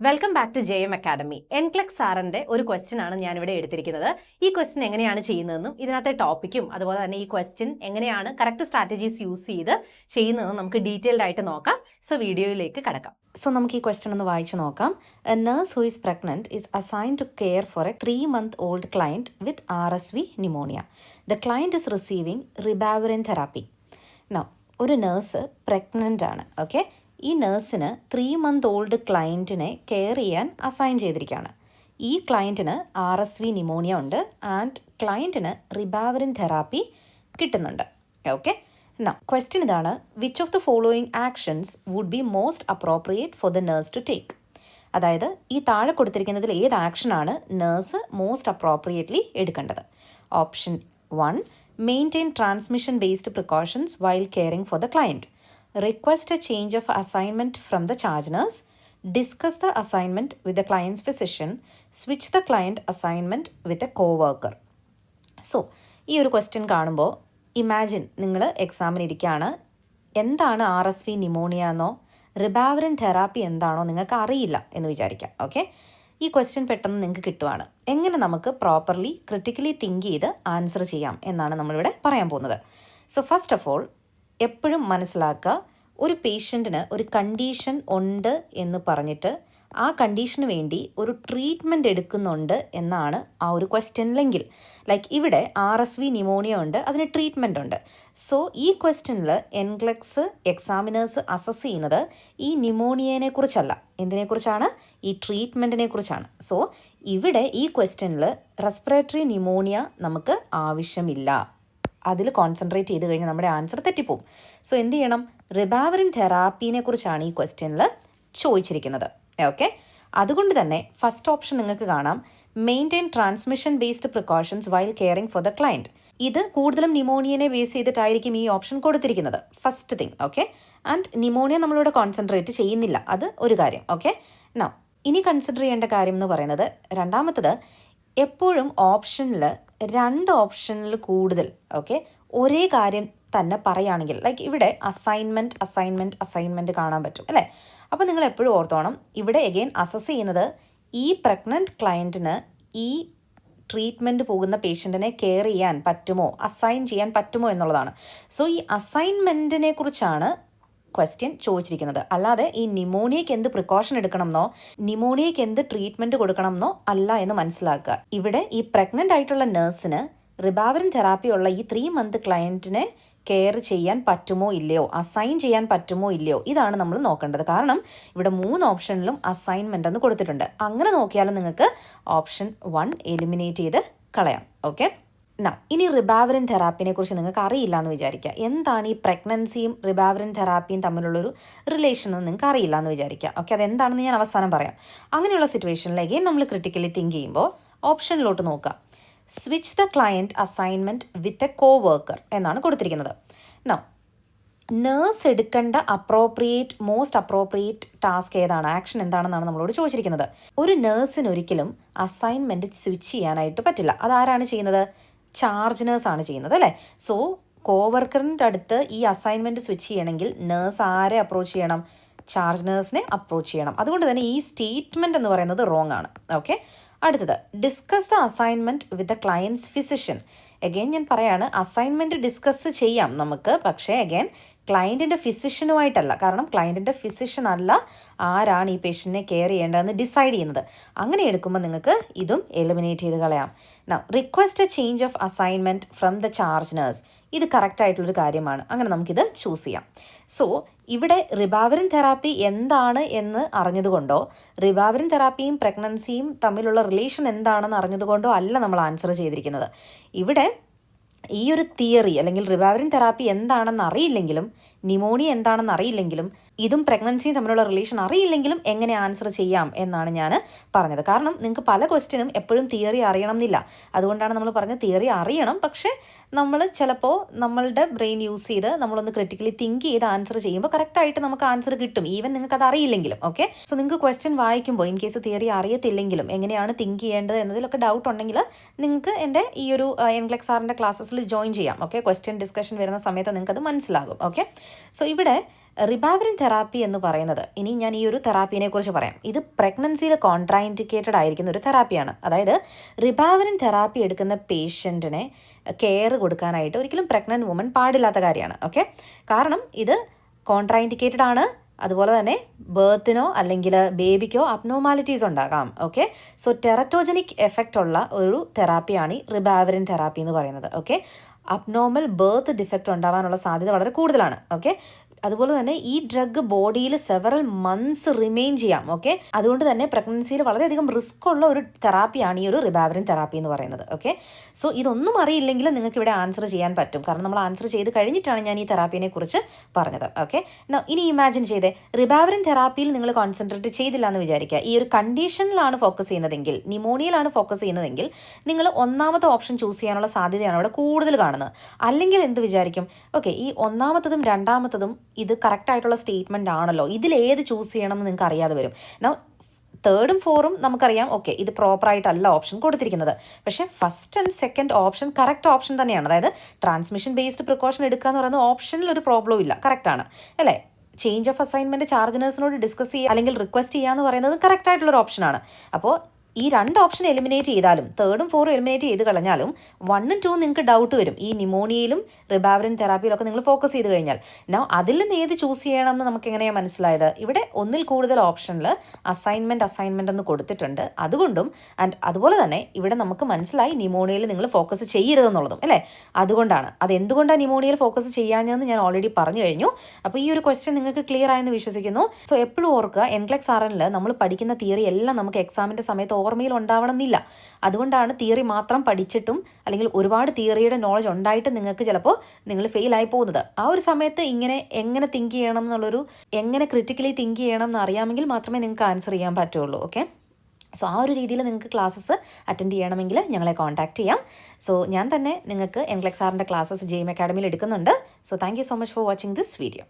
Welcome back to J M academy എൻക്ലക് സാറിന്റെ ഒരു question ആണ് ഞാൻ ഇവിടെ എടുത്തിരിക്കുന്നത്. ഈ ക്വസ്റ്റ്യൻ എങ്ങനെയാണ് ചെയ്യുന്നതെന്നും ഇതിനകത്തെ ടോപ്പിക്കും അതുപോലെ തന്നെ ഈ ക്വസ്റ്റ്യൻ എങ്ങനെയാണ് കറക്റ്റ് സ്ട്രാറ്റജീസ് യൂസ് ചെയ്ത് ചെയ്യുന്നതെന്നും നമുക്ക് ഡീറ്റെയിൽഡ് ആയിട്ട് നോക്കാം. സോ വീഡിയോയിലേക്ക് കടക്കാം. സോ നമുക്ക് ഈ ക്വസ്റ്റ്യൻ ഒന്ന് വായിച്ചു നോക്കാം. A nurse who is pregnant is assign to care for a three month old client with R S V pneumonia the client is receiving ribavirin therapy no ഒരു നേഴ്സ് പ്രഗ്നന്റ് ആണ് okay ഈ നേഴ്സിന് three month old ക്ലയന്റിനെ care ചെയ്യാൻ assign ചെയ്തിരിക്കുകയാണ്. ഈ ക്ലയന്റിന് R S V pneumonia ഉണ്ട് ആൻഡ് ക്ലയന്റിന് റിബാവറിൻ തെറാപ്പി കിട്ടുന്നുണ്ട്. ഓക്കെ എന്നാ ക്വസ്റ്റ്യൻ ഇതാണ്. Which of the following actions would be most appropriate for the nurse to take അതായത് ഈ താഴെ കൊടുത്തിരിക്കുന്നതിൽ ഏത് ആക്ഷനാണ് നേഴ്സ് മോസ്റ്റ് അപ്രോപ്രിയേറ്റ്ലി എടുക്കേണ്ടത്? Option one maintain transmission based precautions while caring for the client request a change of assignment from the charge nurse, the assignment with a client's physician switch the client assignment with a co worker so ഈ ഒരു question കാണുമ്പോൾ imagine നിങ്ങൾ എക്സാമിന് ഇരിക്കുകയാണ് എന്താണ് R S V pneumonia എന്നോ ribavirin therapy എന്താണോ നിങ്ങൾക്ക് അറിയില്ല എന്ന് വിചാരിക്കാം ഓക്കെ ഈ ക്വസ്റ്റ്യൻ പെട്ടെന്ന് നിങ്ങൾക്ക് കിട്ടുവാണ്. എങ്ങനെ നമുക്ക് പ്രോപ്പർലി ക്രിട്ടിക്കലി തിങ്ക് ചെയ്ത് ആൻസർ ചെയ്യാം എന്നാണ് നമ്മളിവിടെ പറയാൻ പോകുന്നത്. സോ ഫസ്റ്റ് ഓഫ് ഓൾ എപ്പോഴും മനസ്സിലാക്കുക ഒരു പേഷ്യന്റിന് ഒരു കണ്ടീഷൻ ഉണ്ട് എന്ന് പറഞ്ഞിട്ട് ആ കണ്ടീഷന് വേണ്ടി ഒരു ട്രീറ്റ്മെന്റ് എടുക്കുന്നുണ്ട് എന്നാണ് ആ ഒരു ക്വസ്റ്റ്യനിലെങ്കിൽ ലൈക്ക് ഇവിടെ ആർ എസ് വി ന്യൂമോണിയ ഉണ്ട് അതിന് ട്രീറ്റ്മെന്റ് ഉണ്ട്. സോ ഈ ക്വസ്റ്റ്യനിൽ എൻഗ്ലക്സ് എക്സാമിനേഴ്സ് അസസ് ചെയ്യുന്നത് ഈ ന്യൂമോണിയനെ കുറിച്ചല്ല. എന്തിനെക്കുറിച്ചാണ് ഈ ട്രീറ്റ്മെന്റിനെ കുറിച്ചാണ്. സോ ഇവിടെ ഈ ക്വസ്റ്റ്യനിൽ റെസ്പിറേറ്ററി ന്യൂമോണിയ നമുക്ക് ആവശ്യമില്ല. അതിൽ കോൺസെൻട്രേറ്റ് ചെയ്ത് കഴിഞ്ഞാൽ നമ്മുടെ ആൻസർ തെറ്റിപ്പോവും. സോ എന്ത് ചെയ്യണം? റിബാവറിൻ തെറാപ്പീനെ കുറിച്ചാണ് ഈ ക്വസ്റ്റ്യനിൽ ചോദിച്ചിരിക്കുന്നത്. ഓക്കെ അതുകൊണ്ട് തന്നെ ഫസ്റ്റ് ഓപ്ഷൻ നിങ്ങൾക്ക് കാണാം. Maintain transmission based precautions while caring for the client ഇത് കൂടുതലും നിമോണിയനെ ബേസ് ചെയ്തിട്ടായിരിക്കും ഈ ഓപ്ഷൻ കൊടുത്തിരിക്കുന്നത്. First thing okay and pneumonia നമ്മളിവിടെ കോൺസെൻട്രേറ്റ് ചെയ്യുന്നില്ല. അത് ഒരു കാര്യം ഓക്കെ നൗ ഇനി കൺസിഡർ ചെയ്യേണ്ട കാര്യം എന്ന് പറയുന്നത് രണ്ടാമത്തത് എപ്പോഴും ഓപ്ഷനിൽ രണ്ട് ഓപ്ഷനിൽ കൂടുതൽ ഓക്കെ ഒരേ കാര്യം തന്നെ പറയുകയാണെങ്കിൽ ലൈക്ക് ഇവിടെ അസൈൻമെന്റ് അസൈൻമെന്റ് അസൈൻമെന്റ് കാണാൻ പറ്റും അല്ലേ? അപ്പോൾ നിങ്ങൾ എപ്പോഴും ഓർത്തോണം ഇവിടെ എഗെയിൻ അസസ് ചെയ്യുന്നത് ഈ പ്രഗ്നന്റ് ക്ലയന്റിന് ഈ ട്രീറ്റ്മെന്റ് പോകുന്ന പേഷ്യന്റിനെ കെയർ ചെയ്യാൻ പറ്റുമോ അസൈൻ ചെയ്യാൻ പറ്റുമോ എന്നുള്ളതാണ്. സോ ഈ അസൈൻമെന്റിനെ കുറിച്ചാണ് ക്വസ്റ്റ്യൻ ചോദിച്ചിരിക്കുന്നത്. അല്ലാതെ ഈ നിമോണിയയ്ക്ക് എന്ത് പ്രിക്കോഷൻ എടുക്കണമെന്നോ നിമോണിയയ്ക്ക് എന്ത് ട്രീറ്റ്മെന്റ് കൊടുക്കണമെന്നോ അല്ല എന്ന് മനസ്സിലാക്കുക. ഇവിടെ ഈ പ്രഗ്നന്റ് ആയിട്ടുള്ള നേഴ്സിന് റിബാവറിൻ തെറാപ്പി ഉള്ള ഈ ത്രീ മന്ത് ക്ലയന്റിനെ കെയർ ചെയ്യാൻ പറ്റുമോ ഇല്ലയോ അസൈൻ ചെയ്യാൻ പറ്റുമോ ഇല്ലയോ ഇതാണ് നമ്മൾ നോക്കേണ്ടത്. കാരണം ഇവിടെ മൂന്ന് ഓപ്ഷനിലും അസൈൻമെന്റ് എന്ന് കൊടുത്തിട്ടുണ്ട്. അങ്ങനെ നോക്കിയാലും നിങ്ങൾക്ക് ഓപ്ഷൻ വൺ എലിമിനേറ്റ് ചെയ്ത് കളയാം. ഓക്കെ ന ഇനി റിബാവറിൻ തെറാപ്പിനെ കുറിച്ച് നിങ്ങൾക്ക് അറിയില്ല എന്ന് വിചാരിക്കുക. എന്താണ് ഈ പ്രഗ്നൻസിയും റിബാവറിൻ തെറാപ്പിയും തമ്മിലുള്ളൊരു റിലേഷൻ എന്ന് നിങ്ങൾക്ക് അറിയില്ല എന്ന് വിചാരിക്കുക. ഓക്കെ അതെന്താണെന്ന് ഞാൻ അവസാനം പറയാം. അങ്ങനെയുള്ള സിറ്റുവേഷനിലേക്ക് നമ്മൾ ക്രിട്ടിക്കലി തിങ്ക് ചെയ്യുമ്പോൾ ഓപ്ഷനിലോട്ട് നോക്കുക. Switch the client assignment with a co worker എന്നാണ് കൊടുത്തിരിക്കുന്നത്. നോ നേഴ്സ് എടുക്കേണ്ട അപ്രോപ്രിയേറ്റ് മോസ്റ്റ് അപ്രോപ്രിയേറ്റ് ടാസ്ക് ഏതാണ്? ആക്ഷൻ എന്താണെന്നാണ് നമ്മളോട് ചോദിച്ചിരിക്കുന്നത്. ഒരു നേഴ്സിന് ഒരിക്കലും അസൈൻമെന്റ് സ്വിച്ച് ചെയ്യാനായിട്ട് പറ്റില്ല. അതാരാണ് ചെയ്യുന്നത്? ചാർജ് നേഴ്സ് ആണ് ചെയ്യുന്നത് അല്ലേ? സോ കോവർക്കറിന്റെ അടുത്ത് ഈ അസൈൻമെന്റ് സ്വിച്ച് ചെയ്യണമെങ്കിൽ നേഴ്സ് ആരെ അപ്രോച്ച് ചെയ്യണം? ചാർജ് നേഴ്സിനെ അപ്രോച്ച് ചെയ്യണം. അതുകൊണ്ട് തന്നെ ഈ സ്റ്റേറ്റ്മെന്റ് എന്ന് പറയുന്നത് റോങ് ആണ്. ഓക്കെ അടുത്തത് discuss the assignment with the client's physician again ഞാൻ പറയാണ് അസൈൻമെന്റ് ഡിസ്കസ് ചെയ്യാം നമുക്ക്. പക്ഷേ അഗെയിൻ ക്ലയന്റിന്റെ ഫിസിഷ്യനുമായിട്ടല്ല കാരണം ക്ലയന്റിന്റെ ഫിസിഷ്യൻ അല്ല ആരാണ് ഈ പേഷ്യന്റിനെ കെയർ ചെയ്യേണ്ടതെന്ന് ഡിസൈഡ് ചെയ്യുന്നത്. അങ്ങനെ എടുക്കുമ്പോൾ നിങ്ങൾക്ക് ഇതും എലിമിനേറ്റ് ചെയ്ത് കളയാം. Now request a change of assignment from the charge nurse ഇത് കറക്റ്റ് ആയിട്ടുള്ളൊരു കാര്യമാണ്. അങ്ങനെ നമുക്കിത് ചൂസ് ചെയ്യാം. സോ ഇവിടെ റിബാവറിൻ തെറാപ്പി എന്താണ് എന്ന് അറിഞ്ഞതുകൊണ്ടോ റിബാവറിൻ തെറാപ്പിയും പ്രഗ്നൻസിയും തമ്മിലുള്ള റിലേഷൻ എന്താണെന്ന് അറിഞ്ഞതുകൊണ്ടോ അല്ല നമ്മൾ ആൻസർ ചെയ്തിരിക്കുന്നത്. ഇവിടെ ഈ ഒരു തിയറി അല്ലെങ്കിൽ റിവൈവറിങ് തെറാപ്പി എന്താണെന്ന് അറിയില്ലെങ്കിലും ന്യൂമോണിയ എന്താണെന്ന് അറിയില്ലെങ്കിലും ഇതും പ്രഗ്നൻസിയും തമ്മിലുള്ള റിലേഷൻ അറിയില്ലെങ്കിലും എങ്ങനെ ആൻസർ ചെയ്യാം എന്നാണ് ഞാൻ പറഞ്ഞത്. കാരണം നിങ്ങൾക്ക് പല ക്വസ്റ്റ്യനും എപ്പോഴും തിയറി അറിയണം എന്നില്ല അതുകൊണ്ടാണ് നമ്മൾ പറഞ്ഞത് തിയറി അറിയണം. പക്ഷേ നമ്മൾ ചിലപ്പോൾ നമ്മളുടെ ബ്രെയിൻ യൂസ് ചെയ്ത് നമ്മളൊന്ന് ക്രിട്ടിക്കലി തിങ്ക് ചെയ്ത് ആൻസർ ചെയ്യുമ്പോൾ കറക്റ്റായിട്ട് നമുക്ക് ആൻസർ കിട്ടും. ഈവൻ നിങ്ങൾക്ക് അത് അറിയില്ലെങ്കിലും ഓക്കെ സോ നിങ്ങൾക്ക് ക്വസ്റ്റ്യൻ വായിക്കുമ്പോൾ ഇൻ കേസ് തിയറി അറിയത്തില്ലെങ്കിലും എങ്ങനെയാണ് തിങ്ക് ചെയ്യേണ്ടത് എന്നതിലൊക്കെ ഡൗട്ട് ഉണ്ടെങ്കിൽ നിങ്ങൾക്ക് എന്റെ ഈ ഒരു എൻഗ്ലക്സ് സാറിന്റെ ക്ലാസ്സസിൽ ജോയിൻ ചെയ്യാം ഓക്കെ ക്വസ്റ്റ്യൻ ഡിസ്കഷൻ വരുന്ന സമയത്ത് നിങ്ങൾക്ക് അത് മനസ്സിലാകും ഓക്കെ സോ ഇവിടെ റിബാവറിൻ തെറാപ്പി എന്ന് പറയുന്നത് ഇനി ഞാൻ ഈ ഒരു തെറാപ്പിനെ കുറിച്ച് പറയാം. ഇത് പ്രഗ്നൻസിയിൽ കോൺട്രാൻഡിക്കേറ്റഡ് ആയിരിക്കുന്ന ഒരു തെറാപ്പിയാണ്. അതായത് റിബാവറിൻ തെറാപ്പി എടുക്കുന്ന പേഷ്യന്റിനെ കെയർ കൊടുക്കാനായിട്ട് ഒരിക്കലും പ്രഗ്നന്റ് വുമൻ പാടില്ലാത്ത കാര്യമാണ് ഓക്കെ? കാരണം ഇത് കോൺട്രാൻഡിക്കേറ്റഡ് ആണ്. അതുപോലെ തന്നെ ബേർത്തിനോ അല്ലെങ്കിൽ ബേബിക്കോ അബ്നോമാലിറ്റീസ് ഉണ്ടാകാം ഓക്കെ? സോ ടെററ്റോജനിക് എഫക്റ്റ് ഉള്ള ഒരു തെറാപ്പിയാണ് ഈ റിബാവറിൻ തെറാപ്പി എന്ന് പറയുന്നത് ഓക്കെ? അബ്നോർമൽ ബേർത്ത് ഡിഫക്റ്റ് ഉണ്ടാവാനുള്ള സാധ്യത വളരെ കൂടുതലാണ് ഓക്കെ? അതുപോലെ തന്നെ ഈ ഡ്രഗ് ബോഡിയിൽ സെവറൽ മന്ത്സ് റിമെയിൻ ചെയ്യാം ഓക്കെ അതുകൊണ്ട് തന്നെ പ്രഗ്നൻസിയിൽ വളരെയധികം റിസ്ക് ഉള്ള ഒരു തെറാപ്പിയാണ് ഈ ഒരു റിബാബറിൻ തെറാപ്പി എന്ന് പറയുന്നത് ഓക്കെ സോ ഇതൊന്നും അറിയില്ലെങ്കിൽ നിങ്ങൾക്ക് ഇവിടെ ആൻസർ ചെയ്യാൻ പറ്റും. കാരണം നമ്മൾ ആൻസർ ചെയ്ത് കഴിഞ്ഞിട്ടാണ് ഞാൻ ഈ തെറാപ്പിനെ കുറിച്ച് പറഞ്ഞത് ഓക്കെ ഇനി ഇമാജിൻ ചെയ്തേ. റിബാബറിൻ തെറാപ്പിയിൽ നിങ്ങൾ കോൺസെൻട്രേറ്റ് ചെയ്തില്ല എന്ന് വിചാരിക്കുക. ഈ ഒരു കണ്ടീഷനിലാണ് ഫോക്കസ് ചെയ്യുന്നതെങ്കിൽ നിമോണിയയിലാണ് ഫോക്കസ് ചെയ്യുന്നതെങ്കിൽ നിങ്ങൾ ഒന്നാമത്തെ ഓപ്ഷൻ ചൂസ് ചെയ്യാനുള്ള സാധ്യതയാണ് അവിടെ കൂടുതൽ കാണുന്നത്. അല്ലെങ്കിൽ എന്ത് വിചാരിക്കും? ഓക്കെ ഈ ഒന്നാമത്തതും രണ്ടാമത്തതും ഇത് കറക്റ്റായിട്ടുള്ള സ്റ്റേറ്റ്മെന്റ് ആണല്ലോ. ഇതിൽ ഏത് ചൂസ് ചെയ്യണം എന്ന് നിങ്ങൾക്ക് അറിയാതെ വരും. നൗ തേർഡും ഫോറും നമുക്കറിയാം ഓക്കെ ഇത് പ്രോപ്പറായിട്ടല്ല ഓപ്ഷൻ കൊടുത്തിരിക്കുന്നത്. പക്ഷേ first and second option correct option തന്നെയാണ്. അതായത് ട്രാൻസ്മിഷൻ ബേസ്ഡ് പ്രിക്കോഷൻ എടുക്കുക എന്ന് പറയുന്നത് ഓപ്ഷനിൽ ഒരു പ്രോബ്ലം ഇല്ല. കറക്റ്റാണ് അല്ലേ? ചേഞ്ച് ഓഫ് അസൈൻമെന്റ് ചാർജ് നേഴ്സിനോട് ഡിസ്കസ് ചെയ്യുക അല്ലെങ്കിൽ റിക്വസ്റ്റ് ചെയ്യുക എന്ന് പറയുന്നത് കറക്റ്റ് ആയിട്ടുള്ളൊരു ഓപ്ഷനാണ് അപ്പോൾ ഈ രണ്ട് ഓപ്ഷൻ എലിമിനേറ്റ് ചെയ്താലും തേർഡും ഫോറും എലിമിനേറ്റ് ചെയ്ത് കളഞ്ഞാലും വണ്ണും ടൂ നിങ്ങൾക്ക് ഡൗട്ട് വരും. ഈ നിമോണിയയിലും റിബാവറിൻ തെറാപ്പിയിലൊക്കെ നിങ്ങൾ ഫോക്കസ് ചെയ്ത് കഴിഞ്ഞാൽ. നോ അതിൽ നിന്ന് ഏത് ചൂസ് ചെയ്യണം എന്ന് നമുക്ക് എങ്ങനെയാണ് മനസ്സിലായത്? ഇവിടെ ഒന്നിൽ കൂടുതൽ ഓപ്ഷനിൽ അസൈൻമെന്റ് അസൈൻമെന്റ് എന്ന് കൊടുത്തിട്ടുണ്ട്. അതുകൊണ്ടും ആൻഡ് അതുപോലെ തന്നെ ഇവിടെ നമുക്ക് മനസ്സിലായി നിമോണിയയിൽ നിങ്ങൾ ഫോക്കസ് ചെയ്യരുതെന്നുള്ളതും അല്ലേ? അതുകൊണ്ടാണ്. അത് എന്തുകൊണ്ടാണ് നിമോണിയയിൽ ഫോക്കസ് ചെയ്യാഞ്ഞതെന്ന് ഞാൻ ഓൾറെഡി പറഞ്ഞു കഴിഞ്ഞു. അപ്പോൾ ഈ ഒരു ക്വസ്റ്റ്യൻ നിങ്ങൾക്ക് ക്ലിയർ ആയെന്ന് വിശ്വസിക്കുന്നു. സോ എപ്പോഴും ഓർക്കുക എൻക്ലെക്സ് ആറിൽ നമ്മൾ പഠിക്കുന്ന തിയറി എല്ലാം നമുക്ക് എക്സാമിന്റെ സമയത്ത് ഓർമ്മയിൽ ഉണ്ടാവണം എന്നില്ല അതുകൊണ്ടാണ് തിയറി മാത്രം പഠിച്ചിട്ടും അല്ലെങ്കിൽ ഒരുപാട് തിയറിയുടെ നോളജ് ഉണ്ടായിട്ട് നിങ്ങൾക്ക് ചിലപ്പോൾ നിങ്ങൾ ഫെയിൽ ആയി പോകുന്നത്. ആ ഒരു സമയത്ത് ഇങ്ങനെ എങ്ങനെ തിങ്ക് ചെയ്യണം എന്നുള്ളൊരു എങ്ങനെ ക്രിറ്റിക്കലി തിങ്ക് ചെയ്യണം എന്ന് അറിയാമെങ്കിൽ മാത്രമേ നിങ്ങൾക്ക് ആൻസർ ചെയ്യാൻ പറ്റുള്ളൂ ഓക്കെ സോ ആ ഒരു രീതിയിൽ നിങ്ങൾക്ക് ക്ലാസ്സസ് അറ്റൻഡ് ചെയ്യണമെങ്കിൽ ഞങ്ങളെ കോൺടാക്ട് ചെയ്യാം. സോ ഞാൻ തന്നെ നിങ്ങൾക്ക് എൻക്ലെക്സ് സാറിന്റെ ക്ലാസ്സസ് ജെയിം അക്കാഡമിയിൽ എടുക്കുന്നുണ്ട്. So thank so much for watching this video